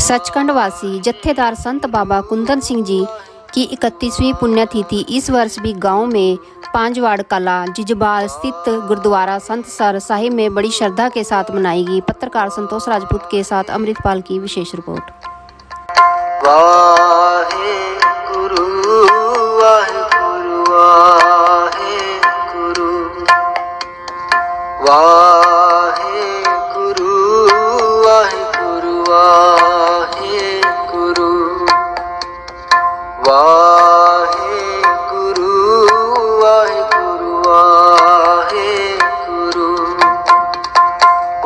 सचखंड वासी जत्थेदार संत बाबा कुंदन सिंह जी की 31वीं पुण्यतिथि इस वर्ष भी गांव में पांचवाड़ कला जिजबाल स्थित गुरुद्वारा संत सर साहिब में बड़ी श्रद्धा के साथ मनाई गई पत्रकार संतोष राजपूत के साथ अमृतपाल की विशेष रिपोर्ट ਵਾਹਿਗੁਰੂ ਵਾਹਿਗੁਰੂ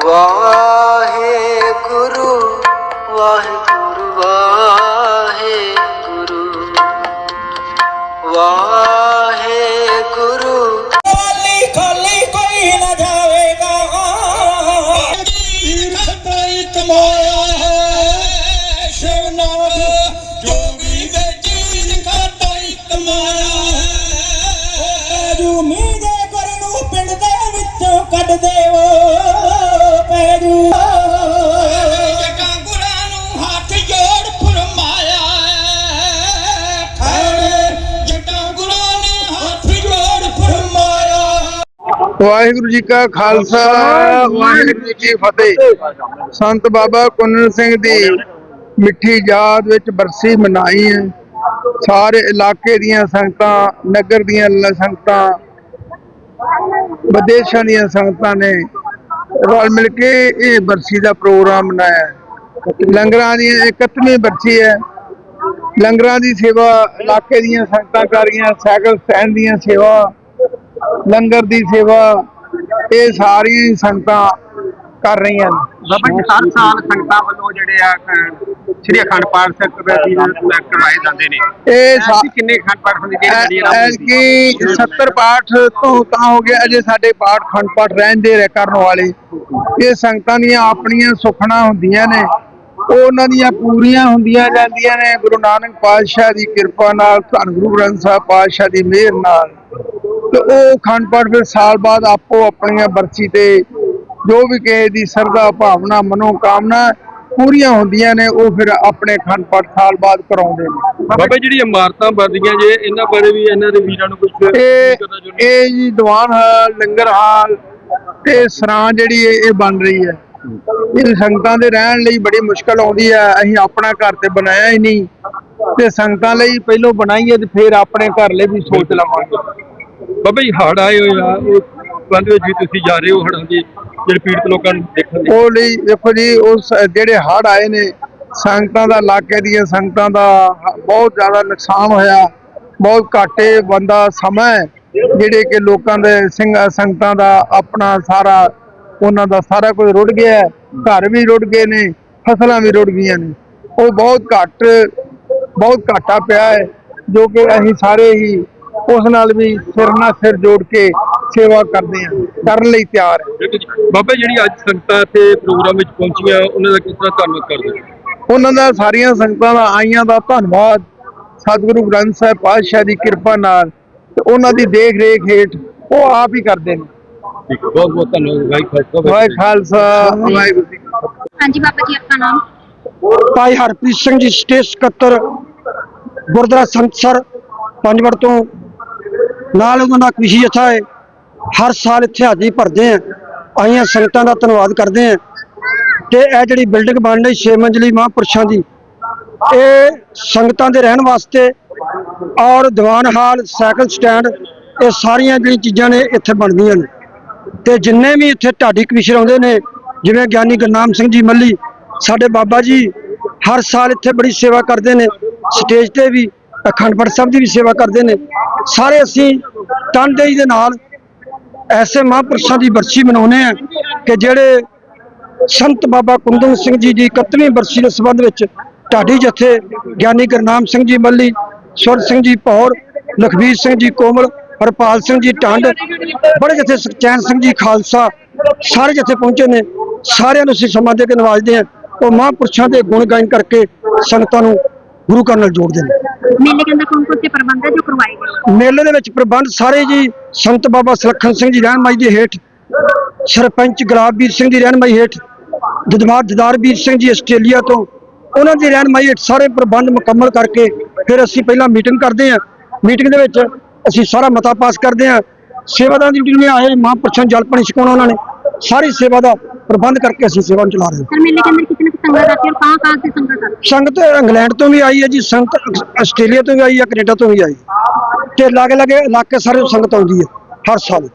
爽啊。ਵਾਹਿਗੁਰੂ ਜੀ ਕਾ ਖਾਲਸਾ, ਵਾਹਿਗੁਰੂ ਜੀ ਕੀ ਫਤਿਹ। ਸੰਤ ਬਾਬਾ ਕੁੰਨਨ ਸਿੰਘ ਦੀ ਮਿੱਠੀ ਯਾਦ ਵਿੱਚ ਬਰਸੀ ਮਨਾਈ ਹੈ। ਸਾਰੇ ਇਲਾਕੇ ਦੀਆਂ ਸੰਗਤਾਂ, ਨਗਰ ਦੀਆਂ ਸੰਗਤਾਂ, ਵਿਦੇਸ਼ਾਂ ਦੀਆਂ ਸੰਗਤਾਂ ਨੇ ਰਲ ਮਿਲ ਕੇ ਇਹ ਬਰਸੀ ਦਾ ਪ੍ਰੋਗਰਾਮ ਮਨਾਇਆ ਲੰਗਰਾਂ ਦੀ 31ਵੀਂ ਬਰਸੀ ਹੈ। ਲੰਗਰਾਂ ਦੀ ਸੇਵਾ ਇਲਾਕੇ ਦੀਆਂ ਸੰਗਤਾਂ ਕਰ ਰਹੀਆਂ, ਸਾਈਕਲ ਸਟੈਂਡ ਦੀਆਂ ਸੇਵਾ ਲੰਗਰ ਦੀ ਸੇਵਾ ਇਹ ਸਾਰੀਆਂ ਸੰਗਤਾਂ ਕਰ ਰਹੀਆਂ ਨੇ। ਬਾਬਾ ਜੀ ਹਰ ਸਾਲ ਸੰਗਤਾਂ ਵੱਲੋਂ ਜਿਹੜੇ ਆ ਸ੍ਰੀ ਅਖੰਡ ਪਾਠ ਸਾਹਿਬ ਦੀ ਕਰਵਾਏ ਜਾਂਦੇ ਨੇ। ਇਹ ਸਾ- ਐਤਕੀ ਕਿੰਨੇ ਅਖੰਡ ਪਾਠ ਹੁੰਦੇ ਜਿਹੜੇ ਐਤਕੀ 70 ਪਾਠ ਤੋਂ ਤਾਂ ਹੋ ਗਿਆ ਅਜੇ ਸਾਡੇ ਪਾਠ ਖੰਡ ਪਾਠ ਰਹਿੰਦੇ ਰਹਿ ਕਰਨ ਵਾਲੇ। ਇਹ ਸੰਗਤਾਂ ਦੀਆਂ ਆਪਣੀਆਂ ਸੁਖਣਾ ਹੁੰਦੀਆਂ ਨੇ। ਉਹ ਉਹਨਾਂ ਦੀਆਂ ਪੂਰੀਆਂ ਹੁੰਦੀਆਂ ਜਾਂਦੀਆਂ ਨੇ। ਗੁਰੂ ਨਾਨਕ ਪਾਤਸ਼ਾਹ ਦੀ ਕਿਰਪਾ ਨਾਲ ਧੰਨ ਗੁਰੂ ਗ੍ਰੰਥ ਸਾਹਿਬ ਪਾਤਸ਼ਾਹ ਦੀ ਮਿਹਰ ਨਾਲ। ਤੇ ਉਹ ਖੰਡ ਪਾਠ ਫਿਰ ਸਾਲ ਬਾਅਦ ਆਪੋ ਆਪਣੀਆਂ ਬਰਸੀ ਤੇ ਜੋ ਵੀ ਕਿਸੇ ਦੀ ਸਰਦਾ ਭਾਵਨਾ ਮਨੋ ਕਾਮਨਾ ਪੂਰੀਆਂ ਹੁੰਦੀਆਂ ਨੇ ਉਹ ਫਿਰ ਆਪਣੇ ਖੰਡ ਪਾਠ ਸਾਲ ਬਾਅਦ ਕਰਾਉਂਦੇ ਨੇ। ਬਾਬਾ ਜਿਹੜੀ ਇਮਾਰਤਾਂ ਬਣਦੀਆਂ ਜੇ ਇਹਨਾਂ ਬਾਰੇ ਵੀ ਇਹਨਾਂ ਦੇ ਵੀਰਾਂ ਨੂੰ ਕੁਝ ਇਹ ਇਹ ਜੀ ਦੀਵਾਨ ਹਾਲ ਲੰਗਰ ਹਾਲ ਤੇ ਸਰਾਂ ਜਿਹੜੀ ਇਹ ਇਹ ਬਣ ਰਹੀ ਹੈ। ਇਹ ਸੰਗਤਾਂ ਦੇ ਰਹਿਣ ਲਈ ਬੜੀ ਮੁਸ਼ਕਲ ਆਉਂਦੀ ਹੈ। ਅਸੀਂ ਆਪਣਾ ਘਰ ਤੇ ਬਣਾਇਆ ਹੀ ਨਹੀਂ ਤੇ ਸੰਗਤਾਂ ਲਈ ਪਹਿਲੋਂ ਬਣਾਈਏ ਤੇ ਫਿਰ ਆਪਣੇ ਘਰ ਲਈ ਵੀ ਸੋਚ ਲਵਾਂਗੇ। ਬਾਬਾ ਜੀ ਹੜ ਆਏ ਹੋਏ ਆ। ਉਹ ਸੰਬੰਧ ਵਿੱਚ ਵੀ ਤੁਸੀਂ ਜਾ ਰਹੇ ਹੋ ਹੜਾਂ ਦੀ, ਜਿਹੜੇ ਪੀੜਤ ਲੋਕਾਂ ਨੂੰ ਦੇਖਣ ਲਈ ਉਹ ਲਈ ਦੇਖੋ ਜੀ, ਉਸ, ਜਿਹੜੇ ਹੜ੍ਹ ਆਏ ਨੇ, ਸੰਗਤਾਂ ਦਾ ਇਲਾਕੇ ਦੀਆਂ ਸੰਗਤਾਂ ਦਾ ਬਹੁਤ ਜ਼ਿਆਦਾ ਨੁਕਸਾਨ ਹੋਇਆ। ਬਹੁਤ ਘਾਟੇ ਬੰਦਾ ਸਮਾਂ ਜਿਹੜੇ ਕਿ ਲੋਕਾਂ ਦੇ ਸਿੰਘ, ਸੰਗਤਾਂ ਦਾ ਆਪਣਾ ਸਾਰਾ, ਉਹਨਾਂ ਦਾ ਸਾਰਾ ਕੁਝ ਰੁੜ ਗਿਆ ਘਰ ਵੀ ਰੁੜ ਗਏ ਨੇ, ਫਸਲਾਂ ਵੀ ਰੁੜ ਗਈਆਂ ਨੇ। ਉਹ ਬਹੁਤ ਘੱਟ, ਬਹੁਤ ਘਾਟਾ ਪਿਆ ਹੈ, ਜੋ ਕਿ ਅਸੀਂ ਸਾਰੇ ਹੀ ਉਸ ਨਾਲ ਵੀ ਸਿਰ ਨਾਲ ਸਿਰ ਜੋੜ ਕੇ ਸੇਵਾ ਕਰਦੇ ਆ ਕਰਨ ਲਈ ਤਿਆਰ ਬਾਬਾ ਜਿਹੜੀ ਅੱਜ ਸੰਗਤਾਂ ਇੱਥੇ ਪ੍ਰੋਗਰਾਮ ਵਿੱਚ ਪਹੁੰਚੀਆਂ ਉਹਨਾਂ ਦਾ ਕਿਸ ਤਰ੍ਹਾਂ ਧੰਨਵਾਦ ਕਰਦੇ ਉਹਨਾਂ ਦਾ ਸਾਰੀਆਂ ਸੰਗਤਾਂ ਦਾ ਆਈਆਂ ਦਾ ਧੰਨਵਾਦ। ਸਤਿਗੁਰੂ ਗ੍ਰੰਥ ਸਾਹਿਬ ਪਾਤਸ਼ਾਹ ਦੀ ਕਿਰਪਾ ਨਾਲ ਉਹਨਾਂ ਦੀ ਦੇਖ ਰੇਖ ਹੇਠ ਉਹ ਆਪ ਹੀ ਕਰਦੇ ਨੇ। ਬਹੁਤ ਬਹੁਤ ਧੰਨਵਾਦ ਵਾਹਿ ਖਾਲਸਾ ਵਾਹਿਗੁਰੂ ਜੀ ਹਾਂਜੀ ਬਾਬਾ ਜੀ ਆਪਣਾ ਨਾਮ? ਭਾਈ ਹਰਪ੍ਰੀਤ ਸਿੰਘ ਜੀ ਸਟੇਟ ਸਕੱਤਰ ਗੁਰਦੁਆਰਾ ਸੰਸਰ ਪੰਜਵੜ ਤੋਂ ਨਾਲ ਉਹਨਾਂ ਦਾ ਕ੍ਰਿਸ਼ੀ ਜਥਾ ਹੈ। ਹਰ ਸਾਲ ਇੱਥੇ ਹਾਜ਼ਰੀ ਭਰਦੇ ਆ ਆਈਆਂ ਸੰਗਤਾਂ ਦਾ ਧੰਨਵਾਦ ਕਰਦੇ ਆ ਤੇ ਇਹ ਜਿਹੜੀ ਬਿਲਡਿੰਗ ਬਣ ਰਹੀ 6 ਮੰਜ਼ਲੀ ਮਹਾਂਪੁਰਸ਼ਾਂ ਦੀ, ਇਹ ਸੰਗਤਾਂ ਦੇ ਰਹਿਣ ਵਾਸਤੇ ਔਰ ਦੀਵਾਨ ਹਾਲ, ਸਾਈਕਲ ਸਟੈਂਡ, ਇਹ ਸਾਰੀਆਂ ਜਿਹੜੀਆਂ ਚੀਜ਼ਾਂ ਨੇ ਇੱਥੇ ਬਣਦੀਆਂ ਨੇ। ਤੇ ਜਿੰਨੇ ਵੀ ਇੱਥੇ ਢਾਡੀ ਕਮਿਸ਼ਨ ਆਉਂਦੇ ਨੇ, ਜਿਵੇਂ ਗਿਆਨੀ ਗੁਰਨਾਮ ਸਿੰਘ ਜੀ ਮੱਲੀ, ਸਾਡੇ ਬਾਬਾ ਜੀ, ਹਰ ਸਾਲ ਇੱਥੇ ਬੜੀ ਸੇਵਾ ਕਰਦੇ ਨੇ। ਸਟੇਜ ਤੇ ਵੀ ਅਖੰਡ ਪਾਠ ਸਾਹਿਬ ਦੀ ਵੀ ਸੇਵਾ ਕਰਦੇ ਨੇ। ਸਾਰੇ ਅਸੀਂ ਤਨਦੇਹੀ ਦੇ ਨਾਲ ਐਸੇ ਮਹਾਂਪੁਰਸ਼ਾਂ ਦੀ ਬਰਸੀ ਮਨਾਉਂਦੇ ਆ ਕਿ ਜਿਹੜੇ ਸੰਤ ਬਾਬਾ ਕੁੰਦਨ ਸਿੰਘ ਜੀ ਦੀ 31ਵੀਂ ਬਰਸੀ ਦੇ ਸੰਬੰਧ ਵਿੱਚ ਢਾਡੀ ਜਥੇ ਗਿਆਨੀ ਗੁਰਨਾਮ ਸਿੰਘ ਜੀ ਮੱਲੀ, ਸੁਰ ਸਿੰਘ ਜੀ ਪੌਰ ਲਖਬੀਰ ਸਿੰਘ ਜੀ ਕੋਮਲ, ਹਰਪਾਲ ਸਿੰਘ ਜੀ ਟੰਡ, ਬੜੇ ਜਥੇ ਸੁਖਚੈਨ ਸਿੰਘ ਜੀ ਖਾਲਸਾ, ਸਾਰੇ ਜਥੇ ਪਹੁੰਚੇ ਨੇ। ਸਾਰਿਆਂ ਨੂੰ ਅਸੀਂ ਸਮਾਂ ਦੇ ਕੇ ਨਵਾਜਦੇ ਹਾਂ। ਉਹ ਮਹਾਂਪੁਰਸ਼ਾਂ ਦੇ ਗੁਣ ਗਾਇਨ ਕਰਕੇ ਸੰਗਤਾਂ ਨੂੰ ਗੁਰੂ ਘਰ ਨਾਲ ਜੋੜਦੇ ਨੇ। ਮੇਲੇ ਦੇ ਵਿੱਚ ਪ੍ਰਬੰਧ ਸਾਰੇ ਜੀ, ਸੰਤ ਬਾਬਾ ਸੁਲੱਖਣ ਸਿੰਘ ਜੀ ਰਹਿਨਮਾਈ ਦੇ ਹੇਠ, ਸਰਪੰਚ ਗੁਲਾਬਵੀਰ ਸਿੰਘ ਦੀ ਰਹਿਨਮਾਈ ਹੇਠ, ਦਦਮਾਰ ਦਦਾਰਵੀਰ ਸਿੰਘ ਜੀ ਆਸਟ੍ਰੇਲੀਆ ਤੋਂ, ਉਹਨਾਂ ਦੀ ਰਹਿਨਮਾਈ ਹੇਠ ਸਾਰੇ ਪ੍ਰਬੰਧ ਮੁਕੰਮਲ ਕਰਕੇ ਫਿਰ ਅਸੀਂ ਪਹਿਲਾਂ ਮੀਟਿੰਗ ਕਰਦੇ ਹਾਂ। ਮੀਟਿੰਗ ਦੇ ਵਿੱਚ ਅਸੀਂ ਸਾਰਾ ਮਤਾ ਪਾਸ ਕਰਦੇ ਹਾਂ। ਸੇਵਾਦਾਰ ਦੀ ਡਿਊਟੀ ਨੇ ਆਏ ਮਹਾਂਪੁਰਸ਼ਾਂ ਜਲਪਣੀ ਛਕਾਉਣਾ ਉਹਨਾਂ ਨੇ। ਸਾਰੀ ਸੇਵਾ ਦਾ ਪ੍ਰਬੰਧ ਕਰਕੇ ਅਸੀਂ ਸੇਵਾ ਨੂੰ ਚਲਾ ਰਹੇ ਹਾਂ सर मेले के अंदर कितने संगत आती है और कहाँ कहाँ से संगत आती है ਸੰਗਤ ਇੰਗਲੈਂਡ ਤੋਂ ਵੀ ਆਈ ਹੈ ਜੀ ਸੰਗਤ ਆਸਟ੍ਰੇਲੀਆ ਤੋਂ ਵੀ ਆਈ ਹੈ ਕੈਨੇਡਾ ਤੋਂ ਵੀ ਆਈ ਹੈ ਤੇ ਲਾਗੇ ਲਾਗੇ ਇਲਾਕੇ ਸਾਰੇ ਸੰਗਤ ਆਉਂਦੀ ਹੈ ਹਰ ਸਾਲ